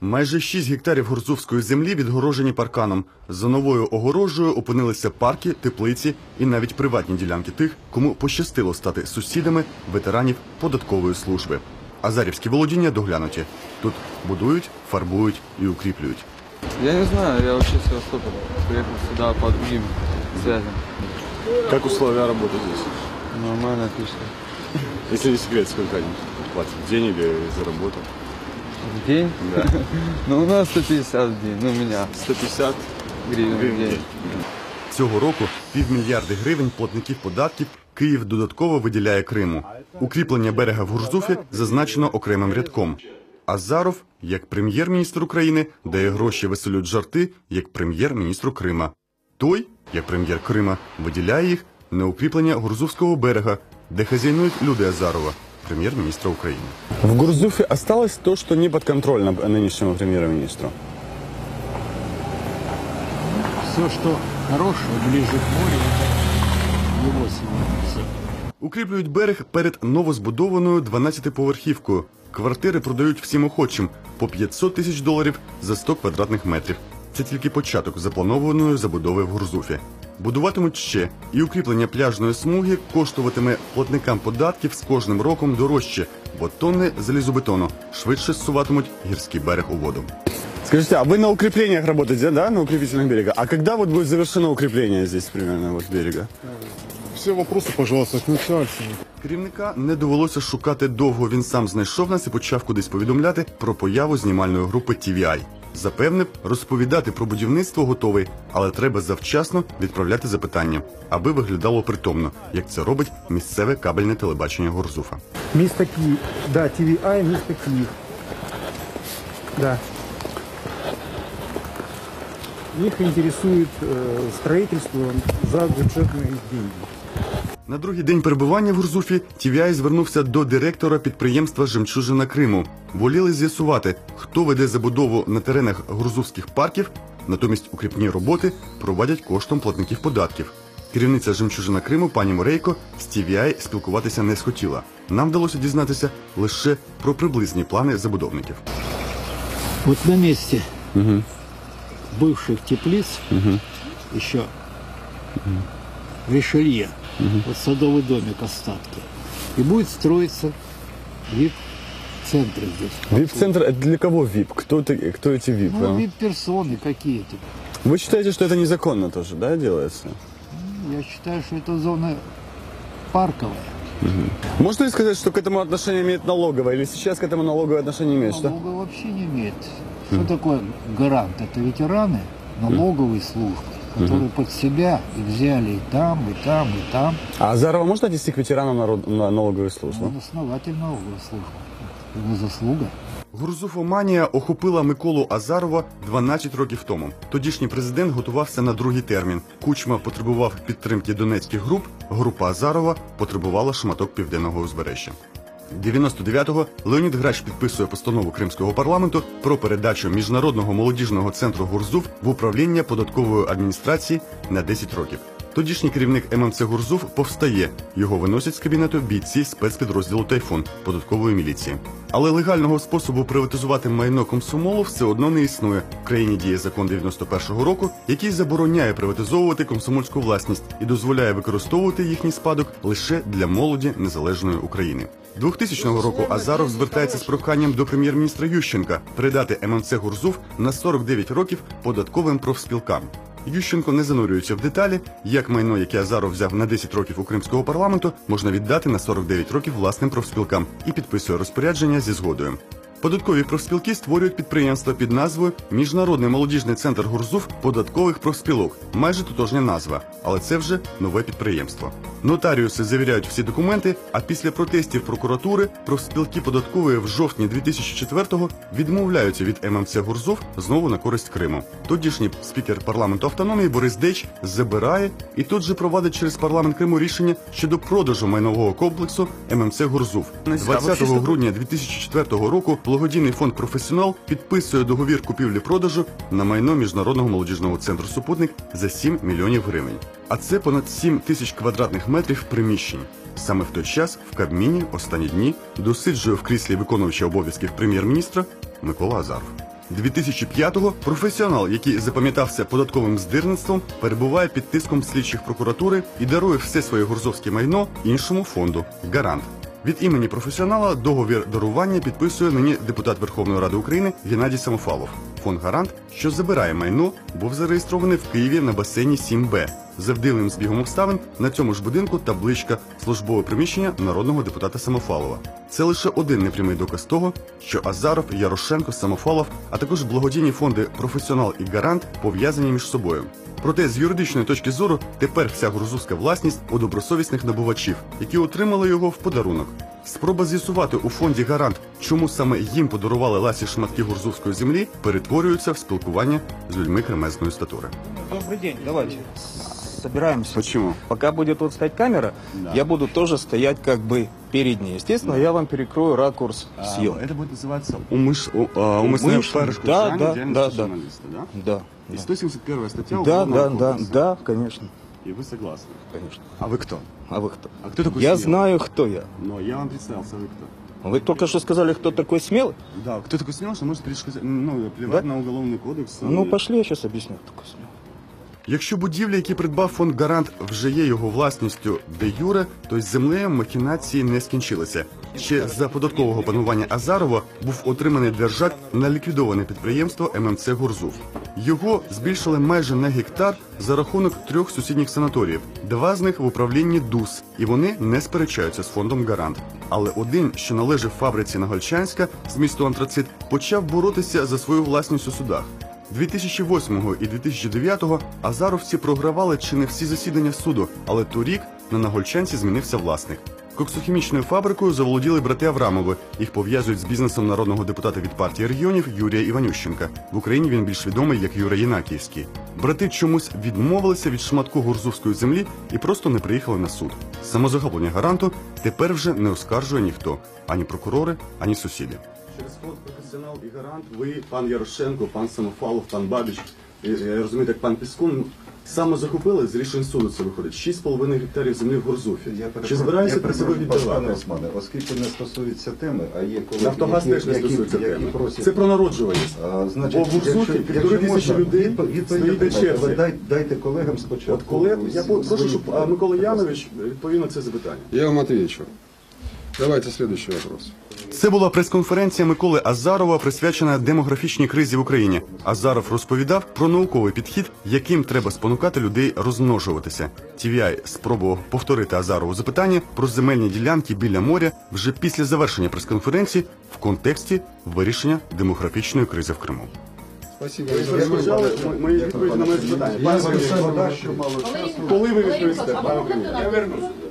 Майже 6 гектарів гурзувської землі відгорожені парканом. За новою огорожею опинилися парки, теплиці і навіть приватні ділянки тих, кому пощастило стати сусідами ветеранів податкової служби. Азарівські володіння доглянуті. Тут будують, фарбують і укріплюють. Я не знаю, я вообще с Севастополя. Приехал сюда по другим связям. Как условия работы здесь? Нормально, отлично. Если не секрет, сколько они платят? День или за работу? День? Да. Ну, у нас 150 в день. Ну, у меня 150 гривен в день. Цього року півмільярди гривень платників податків Київ додатково виділяє Криму. Укріплення берега в Гурзуфі зазначено окремим рядком. Азаров, як прем'єр-міністр України, дає гроші веселють жарти як прем'єр-міністру Крима. Той, як прем'єр Крима, виділяє їх на укріплення Гурзувського берега, де хазяйнують люди Азарова, прем'єр-міністра України. В Гурзуфе осталось то, что не подконтрольно нынешнему премьер-министру. все, что хорошее, ближе к морю, это его. Укріплюють берег перед новозбудованою 12-поверхівкою. Квартири продають всім охочим по 500 тисяч доларів за 100 квадратних метрів. Це тільки початок запланованої забудови в Гурзуфі. Будуватимуть ще, і укріплення пляжної смуги коштуватиме платникам податків з кожним роком дорожче, бо тонни залізобетону швидше зсуватимуть гірський берег у воду. Скажите, а вы на укреплениях работаете, да, на укрепительных берега? А когда вот будет завершено укрепление здесь примерно вот берега? Все вопросы, пожалуйста, к начальству. Керівника не довелося шукати довго. Він сам знайшов нас і почав кудись повідомляти про появу знімальної групи TVI. Запевнив, розповідати про будівництво готовий, але треба завчасно відправляти запитання, аби виглядало притомно, як це робить місцеве кабельне телебачення Горзуфа. Місто Київ. Да, TVI, місто Київ. Да. Их интересует э, строительство за бюджетные деньги. На другий день перебування в Гурзуфі TVI звернувся до директора підприємства Жемчужина Криму. Воліли з'ясувати, хто веде забудову на теренах гурзувських парків, натомість укріпні роботи проводять коштом платників податків. Керівниця Жемчужина Криму пані Морейко з TVI спілкуватися не схотіла. Нам вдалося дізнатися лише про приблизні плани забудовників. Вот на месте бывших теплиц еще Ришелье, вот садовый домик остатки. И будет строиться вип-центры здесь. ВИП-центр, это для кого ВИП? Кто, ты- кто эти ВИП? Ну, а? вип-персоны какие-то. Вы считаете, что это незаконно тоже, да, делается? Я считаю, что это зона парковая. Можно ли сказать, что к этому отношение имеет налоговая, или сейчас к этому налоговое отношение имеет? Что? Налога вообще не имеет. Что такое гарант? Это ветераны налоговой службы, которые под себя и взяли и там, и там, и там. А Азарова можно отнести к ветеранам народ- на налоговую службу? Он основатель налоговой службы. Его заслуга. Гурзуфоманія охопила Миколу Азарова 12 років тому. Тодішній президент готувався на другий термін. Кучма потребував підтримки донецьких груп. Група Азарова потребувала шматок південного узбережжя. 99-го Леонід Грач підписує постанову Кримського парламенту про передачу міжнародного молодіжного центру Гурзув в управління податкової адміністрації на 10 років. Тодішній керівник ММЦ Гурзув повстає. Його виносять з кабінету бійці спецпідрозділу Тайфун податкової міліції. Але легального способу приватизувати майно комсомолу все одно не існує. В країні діє закон 91-го року, який забороняє приватизовувати комсомольську власність і дозволяє використовувати їхній спадок лише для молоді незалежної України. 2000 року Азаров звертається з проханням до прем'єр-міністра Ющенка передати ММЦ Гурзув на 49 років податковим профспілкам. Ющенко не занурюється в деталі, як майно, яке Азаров взяв на 10 років у кримського парламенту, можна віддати на 49 років власним профспілкам і підписує розпорядження зі згодою. Податкові профспілки створюють підприємство під назвою Міжнародний молодіжний центр Гурзув податкових профспілок. Майже тотожня назва, але це вже нове підприємство. Нотаріуси завіряють всі документи. А після протестів прокуратури профспілки податкової в жовтні 2004-го відмовляються від ММЦ Гурзув знову на користь Криму. Тодішній спікер парламенту автономії Борис Деч забирає і тут же провадить через парламент Криму рішення щодо продажу майнового комплексу ММЦ Гурзув. 20 грудня 2004 року благодійний фонд Професіонал підписує договір купівлі-продажу на майно міжнародного молодіжного центру Супутник за 7 мільйонів гривень. А це понад 7 тисяч квадратних метрів приміщень. Саме в той час в Кабміні останні дні досиджує в кріслі виконувача обов'язків прем'єр-міністра Микола Азаров. 2005-го професіонал, який запам'ятався податковим здирництвом, перебуває під тиском слідчих прокуратури і дарує все своє гурзовське майно іншому фонду Гарант. Від імені професіонала договір дарування підписує нині депутат Верховної Ради України Геннадій Самофалов. Фонд Гарант, що забирає майно, був зареєстрований в Києві на басейні 7Б. За вдивним збігом обставин на цьому ж будинку табличка службове приміщення народного депутата Самофалова. Це лише один непрямий доказ того, що Азаров, Ярошенко, Самофалов, а також благодійні фонди Професіонал і Гарант пов'язані між собою. Проте з юридичної точки зору тепер вся грузовська власність у добросовісних набувачів, які отримали його в подарунок. Спроба з'ясувати у фонді Гарант, чому саме їм подарували ласі шматки гурзовської землі, перетворюються в спілкування з людьми кремезної статури. Добрый день, давайте собираемся. Почему? Пока будет вот стоять камера, я буду тоже стоять как бы перед ней. Естественно, я вам перекрою ракурс съемки. Это будет называться умыш... у- а, умысное Умышленно. перешкоджання Да, да, діяльності да, да. журналіста, да? Да. И 171 статья Да, Уголовного да, да, кодекса. да, конечно, И вы согласны. конечно. А вы кто? А вы кто? А кто такой Я Смелый? знаю, кто я. Но я вам представился, вы кто? Вы только что сказали, кто такой смелый? Да, кто такой смелый, что может перешкоджать, ну, плевать Да? на уголовный кодекс. Ну, и- пошли, я сейчас объясню, кто такой смелый. Якщо будівлі, які придбав фонд Гарант, вже є його власністю де юре, то з землею махінації не скінчилися. Ще за податкового панування Азарова був отриманий держак на ліквідоване підприємство ММЦ Гурзув. Його збільшили майже на гектар за рахунок трьох сусідніх санаторіїв. Два з них в управлінні ДУС, і вони не сперечаються з фондом Гарант. Але один, що належав фабриці Нагольчанська з місту Антрацит, почав боротися за свою власність у судах. 2008 і 2009 азаровці програвали чи не всі засідання суду, але торік на Нагольчанці змінився власник. Коксохімічною фабрикою заволоділи брати Аврамови. Їх пов'язують з бізнесом народного депутата від партії регіонів Юрія Іванющенка. В Україні він більш відомий як Юра Єнакіївський. Брати чомусь відмовилися від шматку гурзувської землі і просто не приїхали на суд. Самозахоплення гаранту тепер вже не оскаржує ніхто ані прокурори, ані сусіди. Через фонд професіонал і гарант ви, пан Ярошенко, пан Самофалов, пан Бабіч, я, розумію, так пан Піскун, саме захопили з рішень суду це виходить 6,5 гектарів землі в Гурзуфі. Чи збираєтеся при себе віддавати? Османе, оскільки не стосується теми, а є колеги, Нафтогаз які, теж не які, стосується які теми. просять... Це про народжуваність. А, Бо в Гурзуфі якщо- півтори якщо тисячі можна, людей відпо- відповідь стоїть на черзі. дай- Дайте колегам спочатку. От коли я свої прошу, щоб а. Микола Янович відповів на це запитання. Я вам отвечу. Давайте следующий вопрос. Це була прес-конференція Миколи Азарова, присвячена демографічній кризі в Україні. Азаров розповідав про науковий підхід, яким треба спонукати людей розмножуватися. TVI спробував повторити Азарову запитання про земельні ділянки біля моря вже після завершення прес-конференції в контексті вирішення демографічної кризи в Криму. Спасибо. мої відповіді на моє запитання. Я що мало часу. Коли ви Валерій Миколаївич, а